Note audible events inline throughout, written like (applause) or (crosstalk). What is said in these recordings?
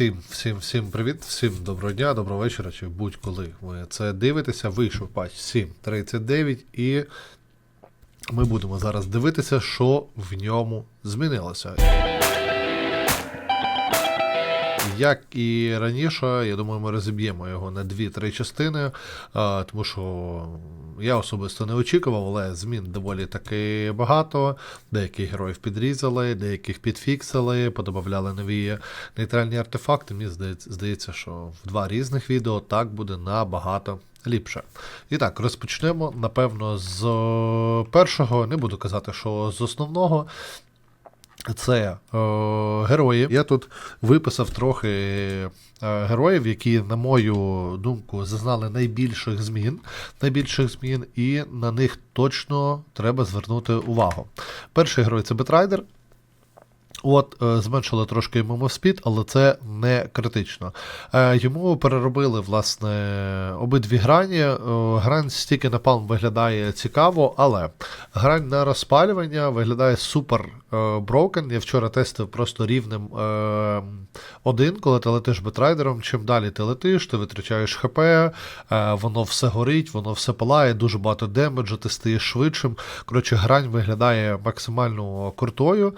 Всім, всім, всім привіт, всім доброго дня, доброго вечора, чи будь-коли ви це дивитеся. Вийшов патч 7.39 і ми будемо зараз дивитися, що в ньому змінилося. Як і раніше, я думаю, ми розіб'ємо його на 2-3 частини, тому що я особисто не очікував, але змін доволі таки багато. Деяких героїв підрізали, деяких підфіксили, подобавляли нові нейтральні артефакти. Мені здається, що в два різних відео так буде набагато. Ліпше. І так, розпочнемо, напевно, з першого. Не буду казати, що з основного. Це е, герої. Я тут виписав трохи е, героїв, які, на мою думку, зазнали найбільших змін, найбільших змін, і на них точно треба звернути увагу. Перший герой це Бетрайдер. От, е, зменшили трошки йому мовспід, але це не критично. Е, йому переробили, власне, обидві грані. Е, грань стільки напалм виглядає цікаво, але грань на розпалювання виглядає супер брокен. Я вчора тестив просто рівнем один, коли ти летиш бетрайдером. Чим далі ти летиш, ти витрачаєш ХП, воно все горить, воно все палає, дуже багато демеджу, ти стаєш швидшим. Коротше, грань виглядає максимально крутою.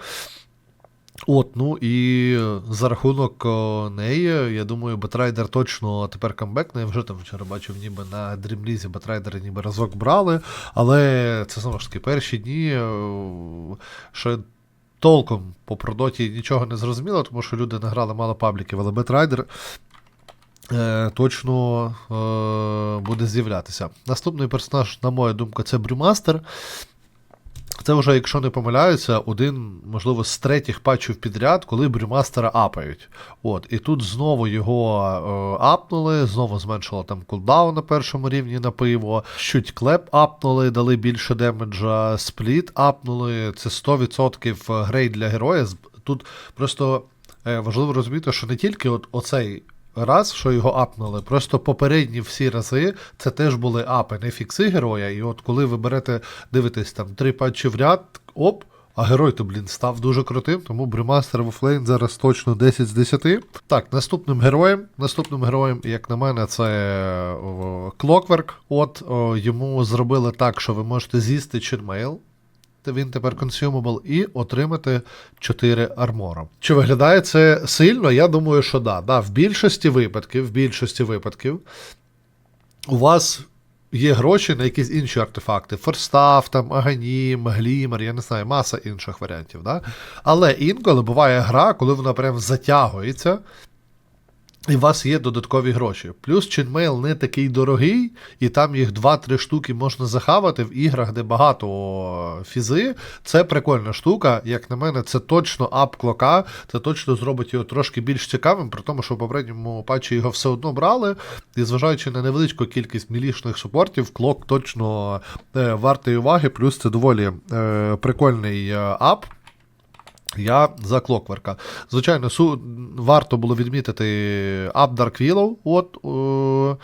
От, ну і за рахунок неї, я думаю, Бетрайдер точно тепер камбекне. Я вже там вчора бачив, ніби на дрімлізі Бетрайдери ніби разок брали, але це знову ж таки перші дні, що толком по продоті нічого не зрозуміло, тому що люди награли мало пабліків, але Бетрайдер. Е, точно е, буде з'являтися. Наступний персонаж, на мою думку, це Брюмастер. Це вже, якщо не помиляюся, один, можливо, з третіх патчів підряд, коли брюмастера апають. От, І тут знову його е, апнули, знову зменшило там кулдаун на першому рівні на пиво. Щуть клеп апнули, дали більше демеджа, спліт апнули. Це 100% грей для героя. Тут просто е, важливо розуміти, що не тільки от оцей раз, що його апнули. Просто попередні всі рази це теж були апи, не фікси героя. І от коли ви берете, дивитесь там три патчі в ряд, оп. А герой то, блін, став дуже крутим, тому Брюмастер Вуфлейн зараз точно 10 з 10. Так, наступним героєм, наступним героєм, як на мене, це Clockwork. От о, йому зробили так, що ви можете з'їсти чинмейл. Він тепер consumable і отримати 4 армора. Чи виглядає це сильно? Я думаю, що да. да. В більшості випадків, в більшості випадків у вас є гроші на якісь інші артефакти. Форстав, там, Аганім, Глімер, я не знаю, маса інших варіантів. Да? Але інколи буває гра, коли вона прям затягується. І у вас є додаткові гроші. Плюс чинмейл не такий дорогий, і там їх 2-3 штуки можна захавати в іграх, де багато фізи. Це прикольна штука. Як на мене, це точно ап клока, це точно зробить його трошки більш цікавим, при тому, що в попередньому патчі його все одно брали. І зважаючи на невеличку кількість мілішних супортів, клок точно е, вартий уваги, плюс це доволі е, прикольний е, ап. Я за клокверка. Звичайно, су... варто було відмітити ап Willow, от, о...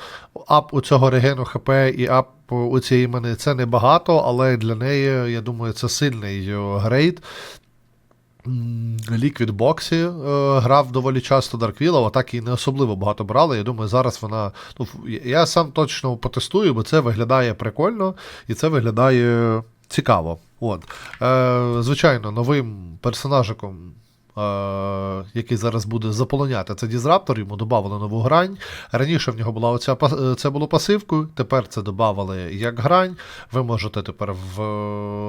ап у цього регену ХП і ап у цієї імени це небагато, але для неї, я думаю, це сильний грейд. Liquid Box е, грав доволі часто Dark Willow, а так і не особливо багато брали. Я думаю, зараз вона. Ну, Я сам точно потестую, бо це виглядає прикольно і це виглядає цікаво. От. Е, Звичайно, новим персонажиком, е, який зараз буде заполоняти, це Дізраптор, йому додали нову грань. Раніше в нього була оця це було пасивкою, тепер це додали як грань. Ви можете тепер в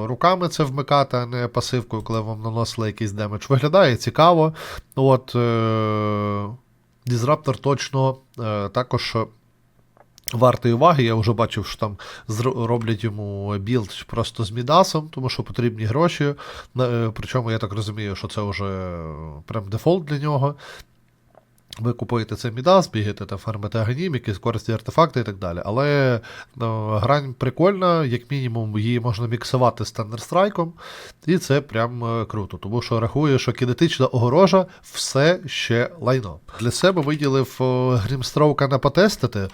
руками це вмикати, а не пасивкою, коли вам наносили якийсь демедж. Виглядає цікаво. От е, Дізраптор точно е, також. Вартої уваги, я вже бачив, що там роблять йому білд просто з Мідасом, тому що потрібні гроші. Е, причому я так розумію, що це вже прям дефолт для нього. Ви купуєте цей Мідас, бігаєте та фармите аганім, якісь корисні артефакти і так далі. Але ну, грань прикольна, як мінімум, її можна міксувати з Тандерстрайком, і це прям е, круто, тому що рахую, що кінетична огорожа все ще лайно. Для себе виділив Грімстроука на потестити.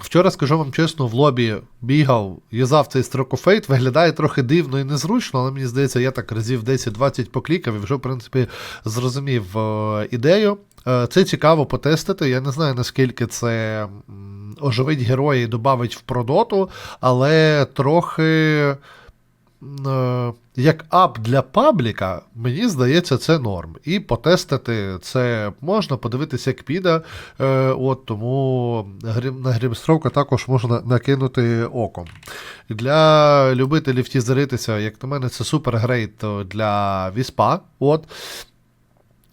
Вчора, скажу вам чесно, в лобі бігав, юзав цей строкофейт, виглядає трохи дивно і незручно, але мені здається, я так разів 10-20 поклікав і вже, в принципі, зрозумів е, ідею. Е, Це цікаво потестити. Я не знаю, наскільки це оживить героя і додавить в продоту, але трохи. Е, Як ап для пабліка, мені здається, це норм. І потестити це можна, подивитися, як піде. Е, от Тому на грімстровка також можна накинути оком. Для любителів тізеритися, як на мене, це супер грейт для віспа. От.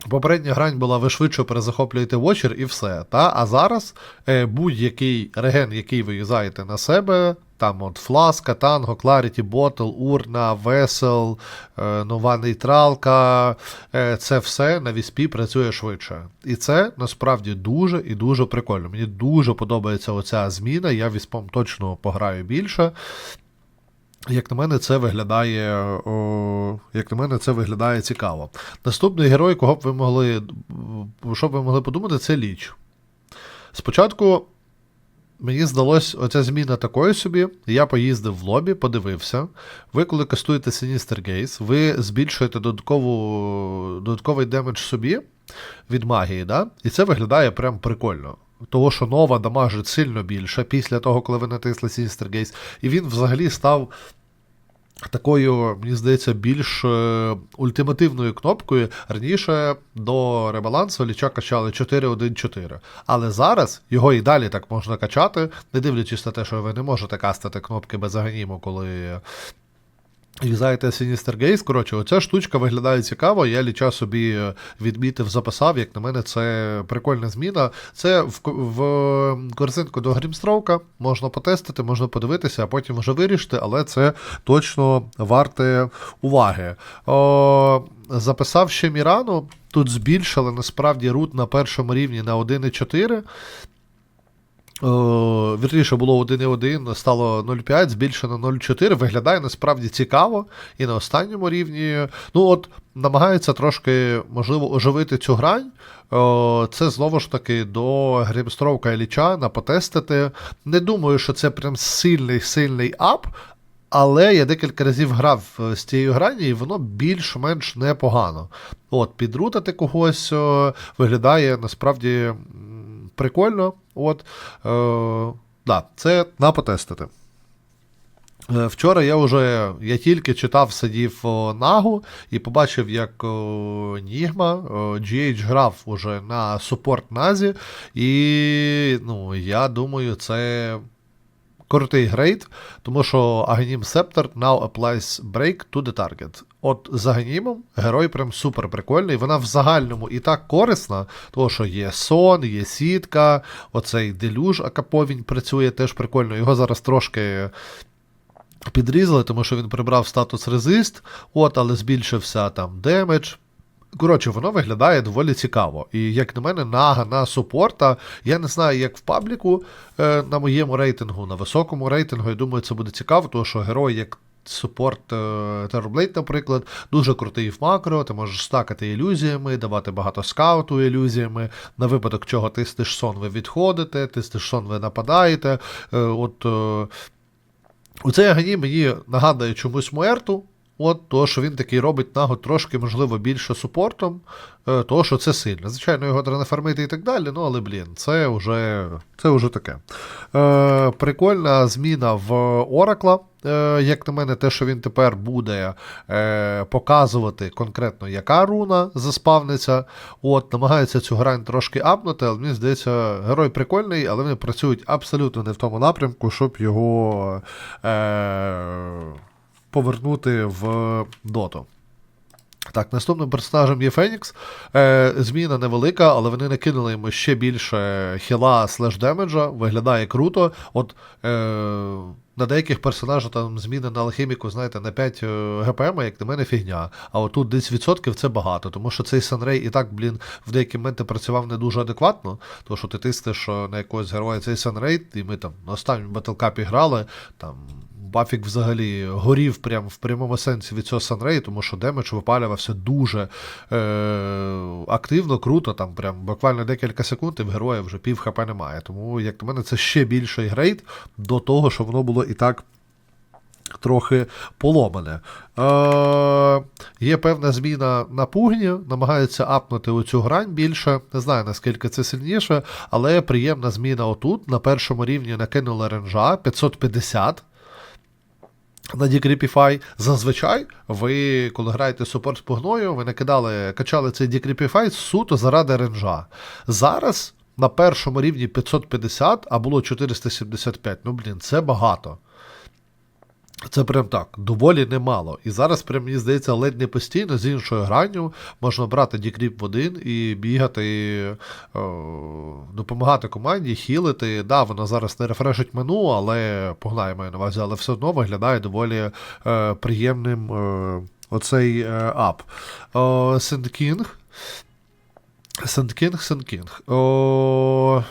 Попередня грань була, ви швидше перезахоплюєте вочер і все. Та? А зараз е, будь-який реген, який ви юзаєте на себе, там от фласка, танго, Clarity, Bottle, урна, весел, е, нова нейтралка, е, це все на віспі працює швидше. І це насправді дуже і дуже прикольно. Мені дуже подобається оця зміна. Я віспом точно пограю більше. Як на мене, це виглядає, о, як на мене, це виглядає цікаво. Наступний герой, кого б ви могли, що б ви могли подумати, це Ліч. Спочатку мені здалось оця зміна такою собі. Я поїздив в лобі, подивився. Ви, коли кастуєте Sinister Gaze, ви збільшуєте додаткову, додатковий демедж собі від магії, да? і це виглядає прям прикольно. Того, що нова дамажить сильно більше після того, коли ви натисли Gaze, і він взагалі став такою, мені здається, більш е, ультимативною кнопкою. Раніше до ребалансу ліча качали 4-1-4. Але зараз його і далі так можна качати, не дивлячись на те, що ви не можете кастити кнопки без аганіму, коли. Юзаєте Sinister Gaze, коротше, оця штучка виглядає цікаво. Я ліча собі відмітив, записав. Як на мене, це прикольна зміна. Це в, в корзинку до Грімстроука можна потестити, можна подивитися, а потім вже вирішити, але це точно варте уваги. О, записав ще Мірану. Тут збільшили насправді рут на першому рівні на 1,4. О, вірніше було 1,1, стало 0,5, збільшено 0,4. Виглядає насправді цікаво. І на останньому рівні. Ну, от, намагаються трошки, можливо, оживити цю грань. Це знову ж таки до Грімстровка і Лічана потестити. Не думаю, що це прям сильний сильний ап. Але я декілька разів грав е, з цією грані, і воно більш-менш непогано. От, підрутати когось виглядає насправді прикольно. От, е, да, це на потестити. Е, Вчора я вже я тільки читав, сидів нагу і побачив, як Нігма GH грав уже на супорт Назі, і ну, я думаю, це крутий грейд, тому що Агнім Септор now applies break to the target. От з Агнімом герой прям супер прикольний. Вона в загальному і так корисна, тому що є сон, є сітка, оцей делюж Акаповінь працює теж прикольно. Його зараз трошки. Підрізали, тому що він прибрав статус резист, от, але збільшився там демедж. Коротше, воно виглядає доволі цікаво. І як на мене, нага на супорта. Я не знаю, як в пабліку е, на моєму рейтингу, на високому рейтингу, я думаю, це буде цікаво, тому що герой, як супорт е, наприклад, дуже крутий в макро, ти можеш стакати ілюзіями, давати багато скауту ілюзіями. На випадок чого тиснеш сон, ви відходите, тиснеш сон, ви нападаєте. Е, от. Е, у цей агані мені нагадує чомусь Муерту. От, того, що він такий робить нагу трошки, можливо, більше супортом, е, того, що це сильно. Звичайно, його треба нафармити і так далі, ну але, блін, це вже, це вже таке. Е, прикольна зміна в Оракла. Е, як на мене, те, що він тепер буде е, показувати конкретно, яка руна заспавниться. От, намагається цю грань трошки апнути, але мені здається, герой прикольний, але вони працюють абсолютно не в тому напрямку, щоб його. Е, повернути в доту. Так, наступним персонажем є Фенікс. Е, зміна невелика, але вони накинули йому ще більше хіла слеш демеджа. Виглядає круто. От е, на деяких персонажах там зміни на алхіміку, знаєте, на 5 е, ГПМ, як на мене, фігня. А отут десь відсотків це багато, тому що цей Санрей і так, блін, в деякі моменти працював не дуже адекватно, тому що ти тиснеш е, на якогось героя цей Санрей, і ми там на останньому батлкапі грали, там. Бафік взагалі горів прям в прямому сенсі від цього Санрей, тому що демедж випалювався дуже е- активно, круто, там прям буквально декілька секунд, і в героя вже пів хп немає. Тому, як на мене, це ще більший грейд до того, що воно було і так трохи поломане. Е, є певна зміна на пугні, намагаються апнути оцю грань більше. Не знаю наскільки це сильніше, але приємна зміна отут. На першому рівні накинули ренжа 550. На Decreepify. Зазвичай ви, коли граєте супорт з пугною, ви накидали, качали цей Decreepify суто заради ренжа. Зараз на першому рівні 550, а було 475. Ну, блін, це багато. Це прям так, доволі немало. І зараз, прям, мені здається, ледь не постійно з іншою гранню можна брати дікріп в один і бігати, е, допомагати команді, хілити. Да, вона зараз не рефрешить мену, але погнає маю на увазі, але все одно виглядає доволі е, приємним е, оцей е, ап. Сендкінг. Сендкінг, Сендкінг. О...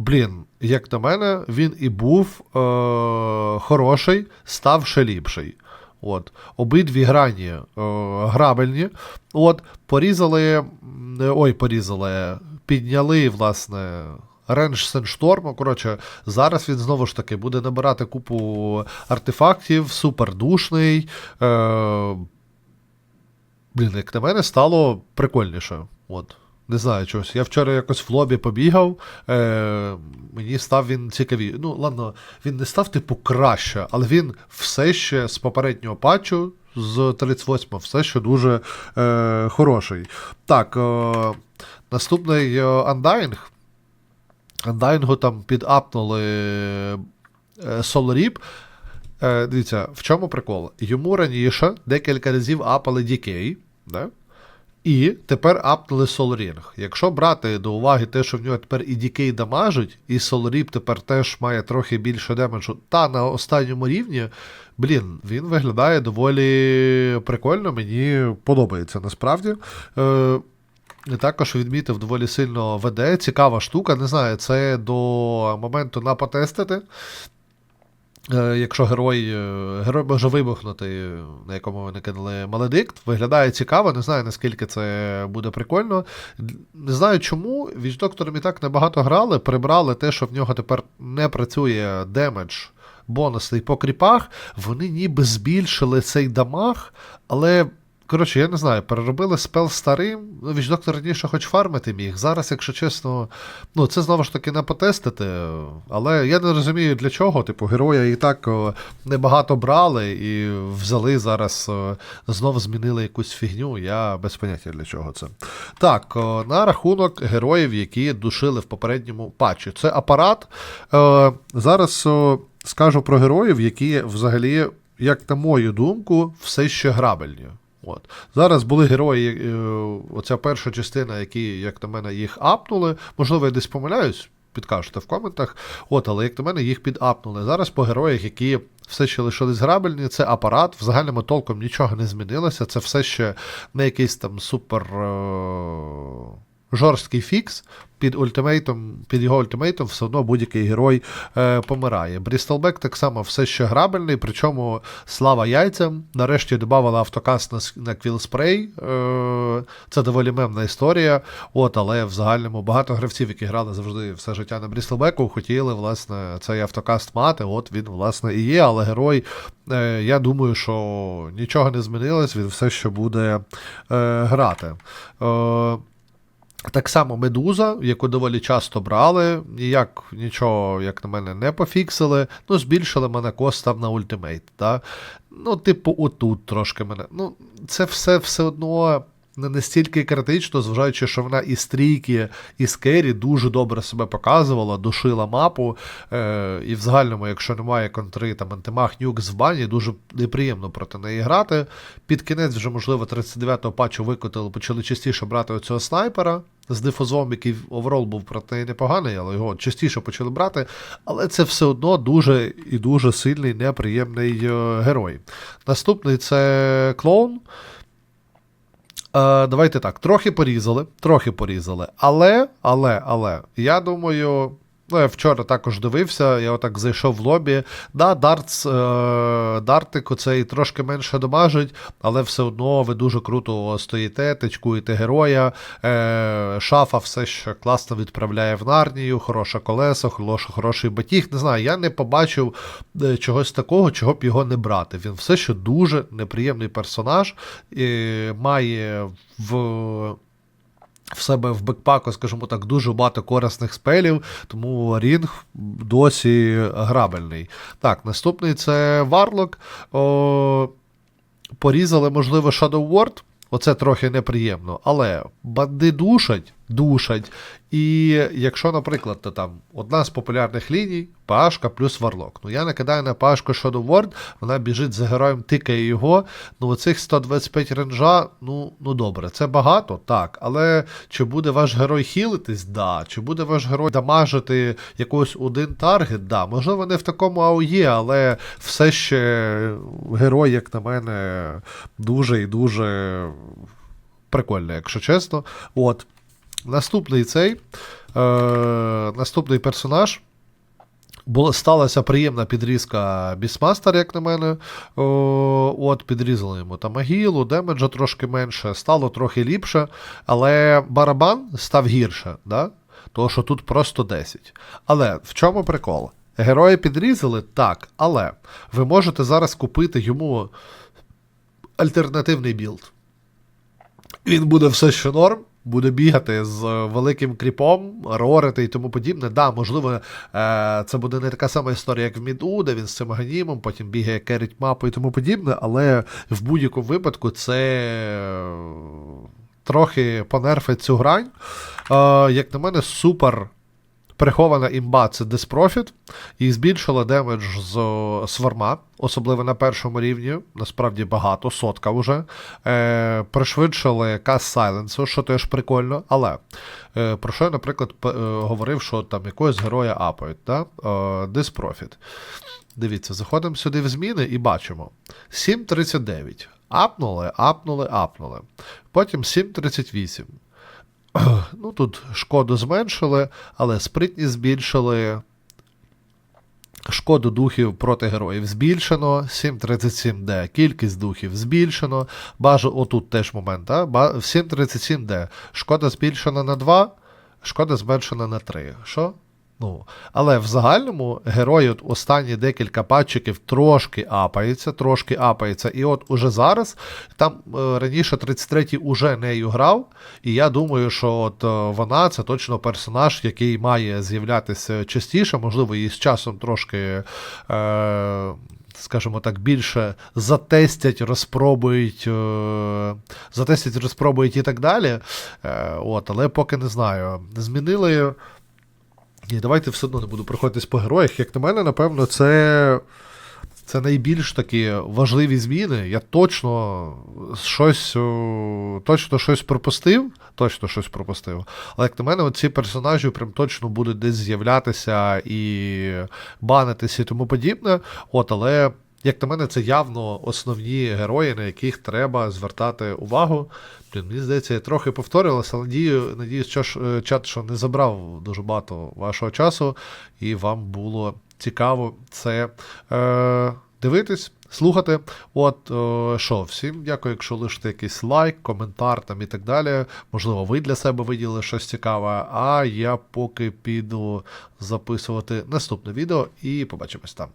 Блін, як на мене, він і був е- хороший, став ще ліпший. От. Обидві грані е- грабельні. От, порізали. Ой, порізали. Підняли, власне. Рендж Сеншторму. Коротше, зараз він знову ж таки буде набирати купу артефактів, супердушний. Е- Блін, як на мене, стало прикольніше. От. Не знаю чогось. Я вчора якось в лобі побігав, е, мені став він цікавий. Ну, ладно, він не став, типу, краще, але він все ще з попереднього патчу, з 38 все ще дуже е, хороший. Так, е, наступний е, Undying. Undying там підапнули е, Е, дивіться, в чому прикол? Йому раніше декілька разів апали DK, да? І тепер апнули Ring. Якщо брати до уваги те, що в нього тепер і DK дамажить, і Reap тепер теж має трохи більше демеджу, та на останньому рівні, блін, він виглядає доволі прикольно, мені подобається насправді. Е, і також відмітив доволі сильно ВД. Цікава штука. Не знаю, це до моменту на потестити. Е, Якщо герой, е, герой може вибухнути, на якому ви накинули маледикт, виглядає цікаво, не знаю наскільки це буде прикольно. Не знаю чому. Віч доктором і так небагато грали, прибрали те, що в нього тепер не працює демедж бонусний по кріпах. Вони ніби збільшили цей дамаг, але. Коротше, я не знаю, переробили спел старим. Ну, Віч доктор раніше хоч фармити міг. Зараз, якщо чесно, ну це знову ж таки не потестити. Але я не розумію для чого. Типу, героя і так небагато брали і взяли зараз, о, знов змінили якусь фігню. Я без поняття для чого це. Так, на рахунок героїв, які душили в попередньому патчі. Це апарат. Е, зараз скажу про героїв, які взагалі, як на мою думку, все ще грабельні. От. Зараз були герої, е, оця перша частина, які, як на мене, їх апнули. Можливо, я десь помиляюсь, підкажете в коментах. От, але як на мене, їх підапнули. Зараз по героях, які все ще лишились грабельні, це апарат. В загальному толком нічого не змінилося. Це все ще не якийсь там супер. Жорсткий фікс під ультимейтом, під його ультимейтом все одно будь-який герой е, помирає. Брістелбек так само все ще грабельний, причому слава яйцям. Нарешті додавали автокаст на, на Квілспрей. Е, це доволі мемна історія. От, але в загальному багато гравців, які грали завжди все життя на Брістелбеку, хотіли власне цей автокаст мати. От він, власне, і є, але герой. Е, я думаю, що нічого не змінилось, він все ще буде е, грати. Е, так само медуза, яку доволі часто брали, ніяк нічого, як на мене, не пофіксили. Ну, збільшили мене костам на ультимейт. Да? Ну, типу, отут трошки мене. Ну, це все все одно не настільки критично, зважаючи, що вона і стрійки, і скері дуже добре себе показувала, душила мапу. Е, і в загальному, якщо немає контри там антимаг нюкс в бані, дуже неприємно проти неї грати. Під кінець, вже, можливо, 39-го патчу викотили, почали частіше брати оцього снайпера. З дифозом, який оверол був проти неї непоганий, але його частіше почали брати. Але це все одно дуже і дуже сильний, неприємний е, герой. Наступний це клоун. Е, давайте так, трохи порізали, трохи порізали. Але, але, але, я думаю, Ну, я вчора також дивився, я отак зайшов в лобі. Да, дартс, е, дартик оцей трошки менше дамажить, але все одно ви дуже круто стоїте, тичкуєте героя. Е, шафа все ще класно відправляє в нарнію, хороше колесо, хороший, хороший батіг. Не знаю, я не побачив е, чогось такого, чого б його не брати. Він все ще дуже неприємний персонаж, е, має в в себе в бекпаку, скажімо так, дуже багато корисних спелів, тому рінг досі грабельний. Так, наступний це Варлок. О, порізали, можливо, Shadow World. Оце трохи неприємно, але банди душать, душать. І якщо, наприклад, то там одна з популярних ліній Пашка плюс Варлок. Ну я накидаю на Пашку Shadow Ward, вона біжить за героєм, тикає його. Ну, оцих 125 ренжа, ну, ну добре, це багато, так. Але чи буде ваш герой хілитись? Да. Чи буде ваш герой дамажити якийсь один таргет? Да. Можливо, не в такому АОЄ, але все ще герой, як на мене, дуже і дуже прикольний, якщо чесно. От. Наступний цей. Е, наступний персонаж. Була, сталася приємна підрізка Бісмастер, як на мене. О, от, підрізали йому там могилу, демеджа трошки менше, стало трохи ліпше, але барабан став гірше, да? тому що тут просто 10. Але в чому прикол? Герої підрізали так, але ви можете зараз купити йому альтернативний білд. Він буде все ще норм, буде бігати з великим кріпом, рорити і тому подібне. Да, можливо, е, це буде не така сама історія, як в Міду, де він з цим аганімом, потім бігає керить мапу і тому подібне, але в будь-якому випадку це е, трохи понерфить цю грань. Е, як на мене, супер. Прихована імба це Disprofit, і збільшила демедж з сварма, особливо на першому рівні, насправді багато, сотка вже. Е, пришвидшили кас сайленсу, що теж прикольно. Але е, про що я, наприклад, е, говорив, що там якогось героя апають, да? е, Disprofit. Дивіться, заходимо сюди в зміни і бачимо 7.39. Апнули, апнули, апнули. Потім 7.38. (clears throat) Ну, тут шкоду зменшили, але спритність збільшили. Шкоду духів проти героїв збільшено. 737D. Кількість духів збільшено. Бажу, отут теж момент. А? В 737D. Шкода збільшена на 2, шкода зменшена на 3. Що? Ну, але в загальному герой от останні декілька патчиків трошки апається, трошки апається. І от уже зараз, там е, раніше 33-й уже нею грав, і я думаю, що от е, вона це точно персонаж, який має з'являтися частіше, можливо, її з часом трошки. Е- Скажімо так, більше затестять, розпробують, е, затестять, розпробують і так далі. От, але поки не знаю. Змінили ні, давайте все одно не буду проходитись по героях. Як на мене, напевно, це. Це найбільш такі важливі зміни. Я точно щось точно щось пропустив. Точно щось пропустив. Але як на мене, ці персонажі прям точно будуть десь з'являтися і банитися і тому подібне. От, але, як на мене, це явно основні герої, на яких треба звертати увагу. Блін, мені здається, я трохи повторювалася, але надію, надіюсь, що ж, е, чат, що не забрав дуже багато вашого часу, і вам було цікаво це е, дивитись, слухати. От е, що, всім дякую, якщо лишите якийсь лайк, коментар там і так далі. Можливо, ви для себе виділили щось цікаве. А я поки піду записувати наступне відео і побачимось там.